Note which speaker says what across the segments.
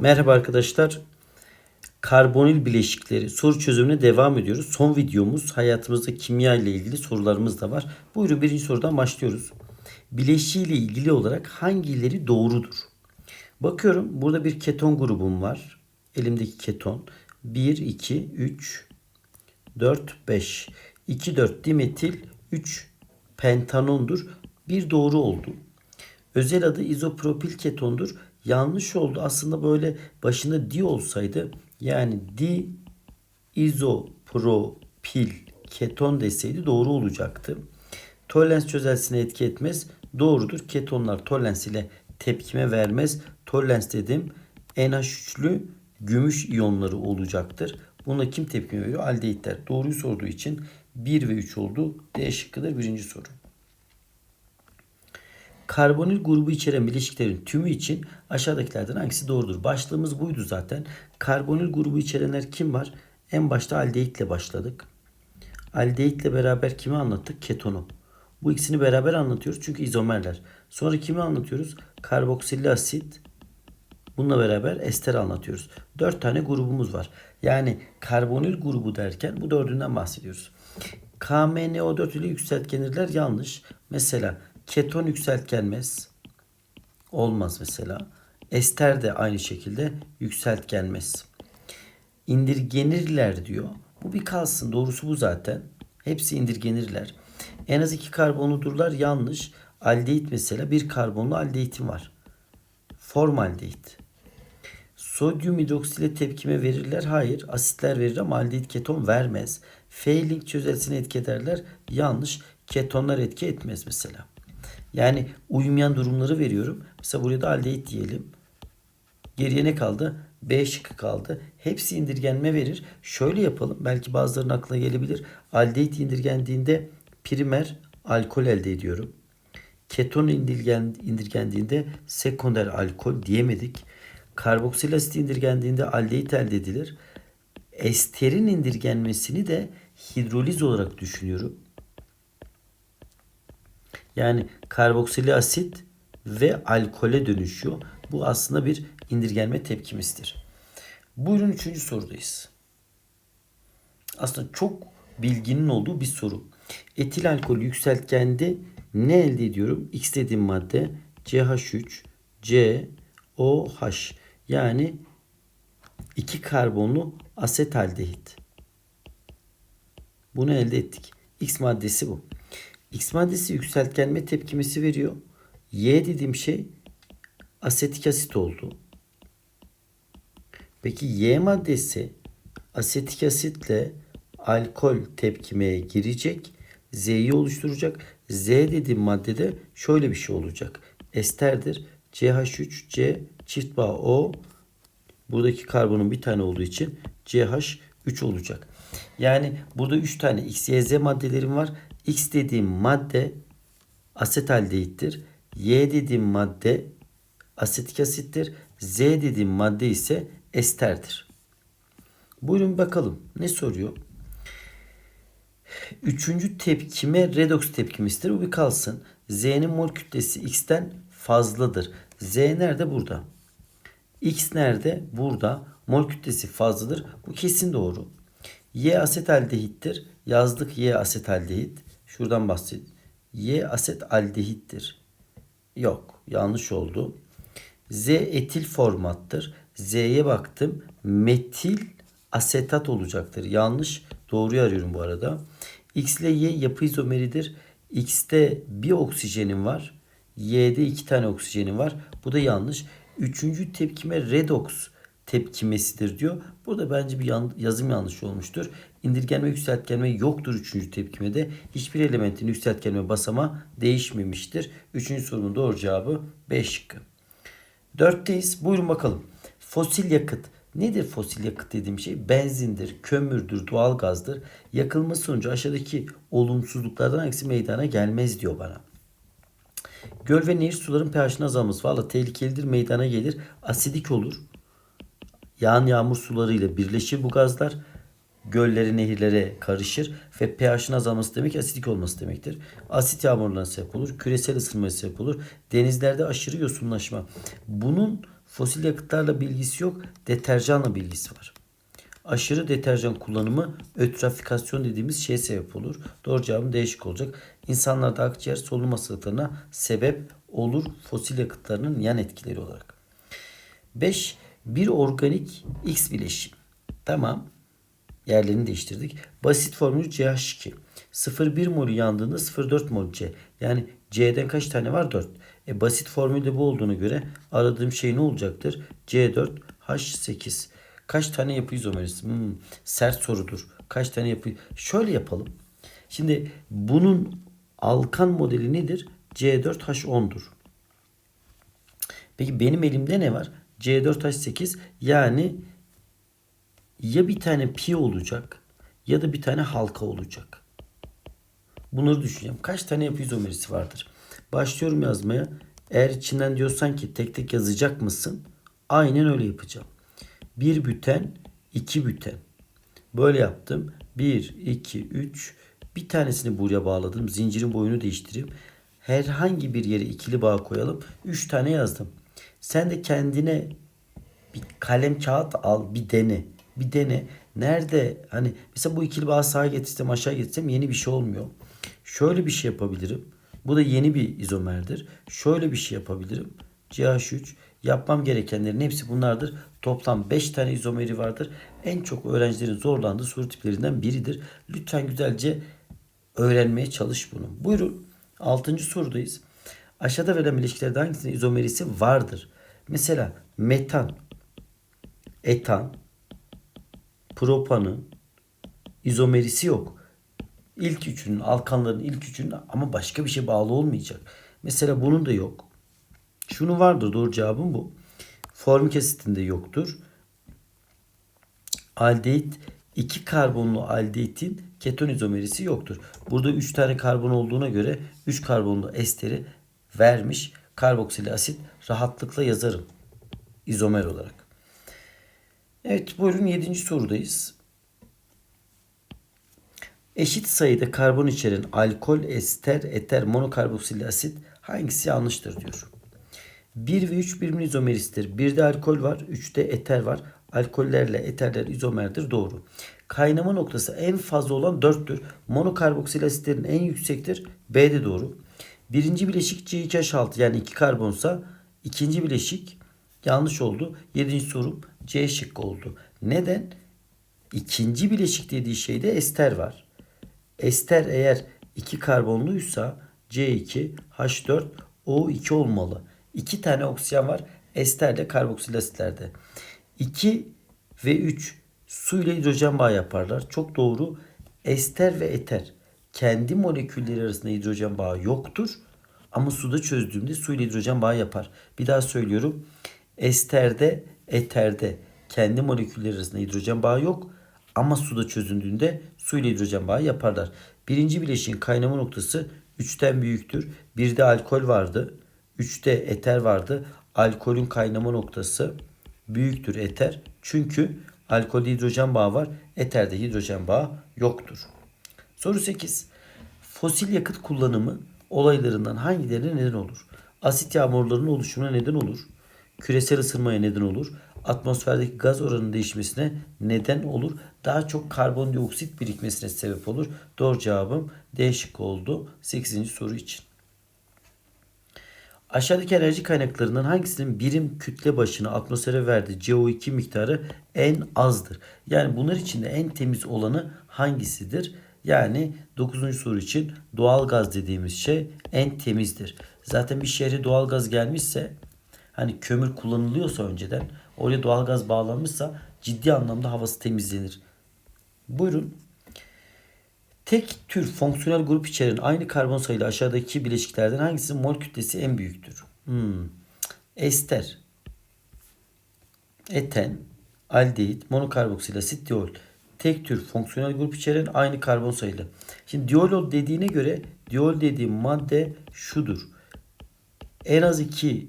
Speaker 1: Merhaba arkadaşlar. Karbonil bileşikleri soru çözümüne devam ediyoruz. Son videomuz hayatımızda kimya ile ilgili sorularımız da var. Buyurun birinci sorudan başlıyoruz. Bileşiği ile ilgili olarak hangileri doğrudur? Bakıyorum burada bir keton grubum var. Elimdeki keton 1, 2, 3, 4, 5. 2, 4 dimetil 3 pentanondur. Bir doğru oldu. Özel adı izopropil ketondur. Yanlış oldu. Aslında böyle başında di olsaydı yani di izopropil keton deseydi doğru olacaktı. Tollens çözelsine etki etmez. Doğrudur. Ketonlar tollens ile tepkime vermez. Tollens dedim NH3'lü gümüş iyonları olacaktır. Buna kim tepkime veriyor? Aldehitler. Doğruyu sorduğu için 1 ve 3 oldu. D şıkkıdır birinci soru. Karbonil grubu içeren bileşiklerin tümü için aşağıdakilerden hangisi doğrudur? Başlığımız buydu zaten. Karbonil grubu içerenler kim var? En başta aldehitle başladık. Aldehitle beraber kimi anlattık? Ketonu. Bu ikisini beraber anlatıyoruz çünkü izomerler. Sonra kimi anlatıyoruz? Karboksilli asit. Bununla beraber ester anlatıyoruz. Dört tane grubumuz var. Yani karbonil grubu derken bu dördünden bahsediyoruz. KMNO4 ile yükseltgenirler yanlış. Mesela keton yükseltgenmez. Olmaz mesela. Ester de aynı şekilde yükseltgenmez. İndirgenirler diyor. Bu bir kalsın. Doğrusu bu zaten. Hepsi indirgenirler. En az iki karbonudurlar yanlış. Aldehit mesela bir karbonlu aldehitim var. Formaldehit. Sodyum hidroksile tepkime verirler. Hayır. Asitler verir ama aldehit keton vermez. Failing çözelsine etki ederler. Yanlış. Ketonlar etki etmez mesela. Yani uymayan durumları veriyorum. Mesela buraya da aldehit diyelim. Geriye ne kaldı? B şıkkı kaldı. Hepsi indirgenme verir. Şöyle yapalım. Belki bazılarının aklına gelebilir. Aldehit indirgendiğinde primer alkol elde ediyorum. Keton indirgen, indirgendiğinde sekonder alkol diyemedik. Karboksil asit indirgendiğinde aldehit elde edilir. Esterin indirgenmesini de hidroliz olarak düşünüyorum. Yani karboksili asit ve alkole dönüşüyor. Bu aslında bir indirgenme tepkimesidir. Buyurun üçüncü sorudayız. Aslında çok bilginin olduğu bir soru. Etil alkol yükseltkende ne elde ediyorum? X dediğim madde CH3, COH yani iki karbonlu asetaldehit. Bunu elde ettik. X maddesi bu. X maddesi yükseltgenme tepkimesi veriyor. Y dediğim şey asetik asit oldu. Peki Y maddesi asetik asitle alkol tepkimeye girecek. Z'yi oluşturacak. Z dediğim maddede şöyle bir şey olacak. Esterdir. CH3, C çift bağ O. Buradaki karbonun bir tane olduğu için CH3 olacak. Yani burada 3 tane X, Y, Z maddelerim var. X dediğim madde asetaldehittir. Y dediğim madde asetik asittir. Z dediğim madde ise esterdir. Buyurun bakalım ne soruyor? Üçüncü tepkime redoks tepkimesidir. Bu bir kalsın. Z'nin mol kütlesi X'ten fazladır. Z nerede? Burada. X nerede? Burada. Mol kütlesi fazladır. Bu kesin doğru. Y asetaldehittir. Yazdık Y asetaldehit. Şuradan bahset. Y aset aldehittir. Yok. Yanlış oldu. Z etil formattır. Z'ye baktım. Metil asetat olacaktır. Yanlış. Doğruyu arıyorum bu arada. X ile Y yapı izomeridir. X'te bir oksijenim var. Y'de iki tane oksijenim var. Bu da yanlış. Üçüncü tepkime redoks tepkimesidir diyor. Burada bence bir yazım yanlış olmuştur. İndirgenme yükseltgenme yoktur üçüncü tepkimede. Hiçbir elementin yükseltgenme basama değişmemiştir. Üçüncü sorunun doğru cevabı B şıkkı. Dörtteyiz. Buyurun bakalım. Fosil yakıt. Nedir fosil yakıt dediğim şey? Benzindir, kömürdür, doğalgazdır. Yakılması sonucu aşağıdaki olumsuzluklardan hangisi meydana gelmez diyor bana. Göl ve nehir suların pH'inin azalması valla tehlikelidir, meydana gelir. Asidik olur. Yağan yağmur sularıyla birleşir bu gazlar. Göllere, nehirlere karışır ve pH'in azalması demek asidik olması demektir. Asit yağmurlarına sebep olur. Küresel ısınmaya sebep olur. Denizlerde aşırı yosunlaşma. Bunun Fosil yakıtlarla bilgisi yok. Deterjanla bilgisi var. Aşırı deterjan kullanımı ötrafikasyon dediğimiz şeye sebep olur. Doğru cevabım değişik olacak. İnsanlarda akciğer solunum hastalıklarına sebep olur fosil yakıtlarının yan etkileri olarak. 5. Bir organik X bileşim. Tamam. Yerlerini değiştirdik. Basit formülü CH2. 0,1 mol yandığında 0,4 mol C. Yani C'den kaç tane var? 4. E basit formülde bu olduğuna göre aradığım şey ne olacaktır? C4 H8. Kaç tane yapı izomeriz? Hmm, sert sorudur. Kaç tane yapı? Şöyle yapalım. Şimdi bunun alkan modeli nedir? C4H10'dur. Peki benim elimde ne var? C4H8 yani ya bir tane pi olacak ya da bir tane halka olacak. Bunları düşüneceğim. Kaç tane yapı izomerisi vardır? Başlıyorum yazmaya. Eğer içinden diyorsan ki tek tek yazacak mısın? Aynen öyle yapacağım. Bir büten, iki büten. Böyle yaptım. 1, 2, 3. Bir tanesini buraya bağladım. Zincirin boyunu değiştireyim. Herhangi bir yere ikili bağ koyalım. 3 tane yazdım. Sen de kendine bir kalem kağıt al bir dene. Bir dene. Nerede hani mesela bu ikili bağı sağa getirsem aşağı getirsem yeni bir şey olmuyor. Şöyle bir şey yapabilirim. Bu da yeni bir izomerdir. Şöyle bir şey yapabilirim. CH3 yapmam gerekenlerin hepsi bunlardır. Toplam 5 tane izomeri vardır. En çok öğrencilerin zorlandığı soru tiplerinden biridir. Lütfen güzelce öğrenmeye çalış bunu. Buyurun. 6. sorudayız. Aşağıda verilen ilişkilerde hangisinin izomerisi vardır? Mesela metan, etan, propanın izomerisi yok. İlk üçünün, alkanların ilk üçünün ama başka bir şey bağlı olmayacak. Mesela bunun da yok. Şunu vardır doğru cevabım bu. Formik asitinde yoktur. Aldehit iki karbonlu aldehit'in keton izomerisi yoktur. Burada 3 tane karbon olduğuna göre 3 karbonlu esteri vermiş. Karboksili asit rahatlıkla yazarım izomer olarak. Evet buyurun 7. sorudayız. Eşit sayıda karbon içeren alkol, ester, eter, monokarboksil asit hangisi yanlıştır diyor. 1 ve 3 birbirinin izomerisidir. 1'de alkol var, 3'te eter var. Alkollerle eterler izomerdir. Doğru. Kaynama noktası en fazla olan 4'tür. Monokarboksil asitlerin en yüksektir. B de doğru. Birinci bileşik C2H6 yani 2 karbonsa ikinci bileşik yanlış oldu. Yedinci sorum C şıkkı oldu. Neden? İkinci bileşik dediği şeyde ester var. Ester eğer 2 karbonluysa C2, H4, O2 olmalı. 2 tane oksijen var esterde karboksil asitlerde. 2 ve 3 su ile hidrojen bağı yaparlar. Çok doğru. Ester ve eter kendi molekülleri arasında hidrojen bağı yoktur. Ama suda çözdüğümde su ile hidrojen bağı yapar. Bir daha söylüyorum. Esterde, eterde kendi molekülleri arasında hidrojen bağı yok. Ama suda çözündüğünde su ile hidrojen bağı yaparlar. Birinci bileşiğin kaynama noktası 3'ten büyüktür. Bir de alkol vardı. 3'te eter vardı. Alkolün kaynama noktası büyüktür eter. Çünkü alkolde hidrojen bağı var. Eterde hidrojen bağı yoktur. Soru 8. Fosil yakıt kullanımı olaylarından hangilerine neden olur? Asit yağmurlarının oluşumuna neden olur. Küresel ısınmaya neden olur. Atmosferdeki gaz oranının değişmesine neden olur. Daha çok karbondioksit birikmesine sebep olur. Doğru cevabım D şıkkı oldu 8. soru için. Aşağıdaki enerji kaynaklarından hangisinin birim kütle başına atmosfere verdiği CO2 miktarı en azdır? Yani bunlar içinde en temiz olanı hangisidir? Yani 9. soru için doğal gaz dediğimiz şey en temizdir. Zaten bir şehre doğal gaz gelmişse hani kömür kullanılıyorsa önceden oraya doğal gaz bağlanmışsa ciddi anlamda havası temizlenir. Buyurun. Tek tür fonksiyonel grup içeren aynı karbon sayılı aşağıdaki bileşiklerden hangisinin mol kütlesi en büyüktür? Hmm. Ester, eten, aldehit, monokarboksil asit, diol. Tek tür fonksiyonel grup içeren aynı karbon sayılı. Şimdi diol dediğine göre diol dediğim madde şudur. En az iki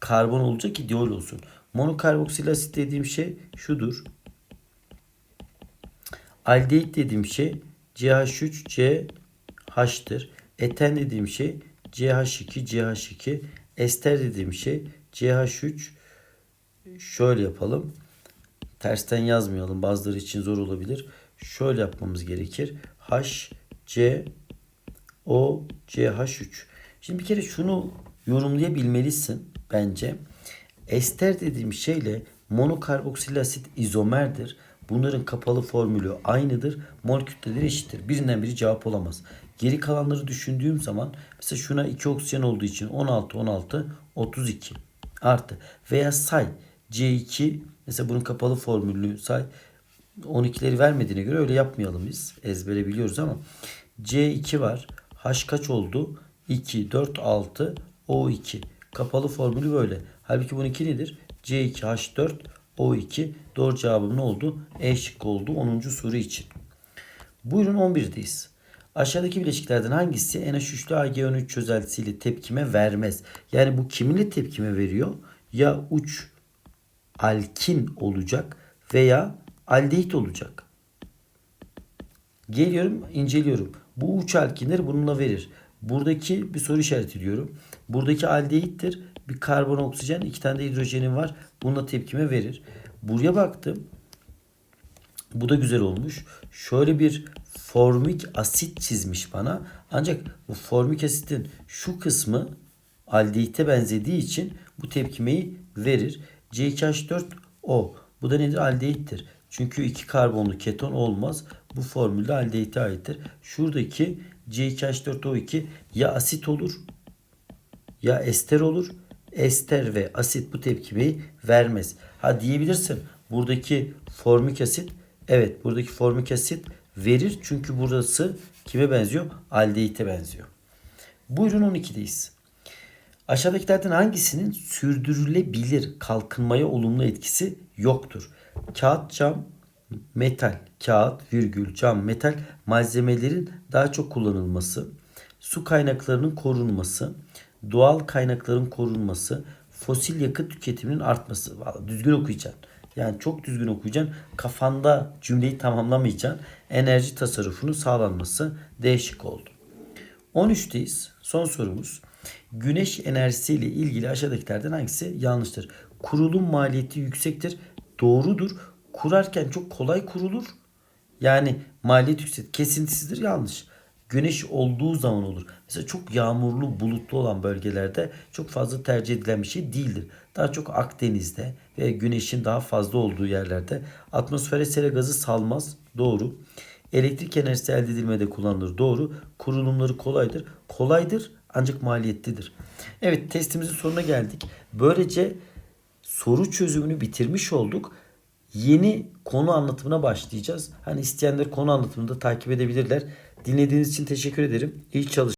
Speaker 1: karbon olacak ki diol olsun. Monokarboksil asit dediğim şey şudur. Aldehit dediğim şey CH3 CH'tır. Eten dediğim şey CH2 CH2. Ester dediğim şey CH3 şöyle yapalım. Tersten yazmayalım. Bazıları için zor olabilir. Şöyle yapmamız gerekir. H, C, O, C, H3. Şimdi bir kere şunu yorumlayabilmelisin bence. Ester dediğim şeyle monokarboksil asit izomerdir. Bunların kapalı formülü aynıdır. Mol kütleleri eşittir. Birinden biri cevap olamaz. Geri kalanları düşündüğüm zaman mesela şuna 2 oksijen olduğu için 16 16 32 artı veya say C2 mesela bunun kapalı formülünü say 12'leri vermediğine göre öyle yapmayalım biz. Ezbere biliyoruz ama C2 var. H kaç oldu? 2, 4, 6, O2. Kapalı formülü böyle. Halbuki bunun 2 nedir? C2, H4, O2. Doğru cevabım ne oldu? E şıkkı oldu 10. soru için. Buyurun 11'deyiz. Aşağıdaki bileşiklerden hangisi NH3'lü AgO3 çözeltisiyle tepkime vermez? Yani bu kiminle tepkime veriyor? Ya uç alkin olacak veya aldehit olacak. Geliyorum inceliyorum. Bu uç alkinleri bununla verir. Buradaki bir soru işareti diyorum. Buradaki aldehittir. Bir karbon oksijen iki tane de hidrojenim var. Bununla tepkime verir. Buraya baktım. Bu da güzel olmuş. Şöyle bir formik asit çizmiş bana. Ancak bu formik asitin şu kısmı aldehite benzediği için bu tepkimeyi verir. C2H4O. Bu da nedir? Aldehittir. Çünkü iki karbonlu keton olmaz. Bu formülde aldehite aittir. Şuradaki C2H4O2 ya asit olur ya ester olur. Ester ve asit bu tepkimeyi vermez. Ha diyebilirsin. Buradaki formik asit evet buradaki formik asit verir. Çünkü burası kime benziyor? Aldehite benziyor. Buyurun 12'deyiz. Aşağıdakilerden hangisinin sürdürülebilir kalkınmaya olumlu etkisi yoktur? Kağıt, cam, metal, kağıt, virgül, cam, metal malzemelerin daha çok kullanılması, su kaynaklarının korunması, doğal kaynakların korunması, fosil yakıt tüketiminin artması. Vallahi düzgün okuyacaksın. Yani çok düzgün okuyacaksın. Kafanda cümleyi tamamlamayacaksın. Enerji tasarrufunun sağlanması değişik oldu. 13'teyiz. Son sorumuz. Güneş enerjisi ile ilgili aşağıdakilerden hangisi yanlıştır? Kurulum maliyeti yüksektir. Doğrudur. Kurarken çok kolay kurulur. Yani maliyet yüksek. Kesintisidir. Yanlış. Güneş olduğu zaman olur. Mesela çok yağmurlu, bulutlu olan bölgelerde çok fazla tercih edilen bir şey değildir. Daha çok Akdeniz'de ve güneşin daha fazla olduğu yerlerde atmosfere sera gazı salmaz. Doğru. Elektrik enerjisi elde edilmede kullanılır. Doğru. Kurulumları kolaydır. Kolaydır ancak maliyetlidir. Evet testimizin sonuna geldik. Böylece soru çözümünü bitirmiş olduk. Yeni konu anlatımına başlayacağız. Hani isteyenler konu anlatımında takip edebilirler. Dinlediğiniz için teşekkür ederim. İyi çalış.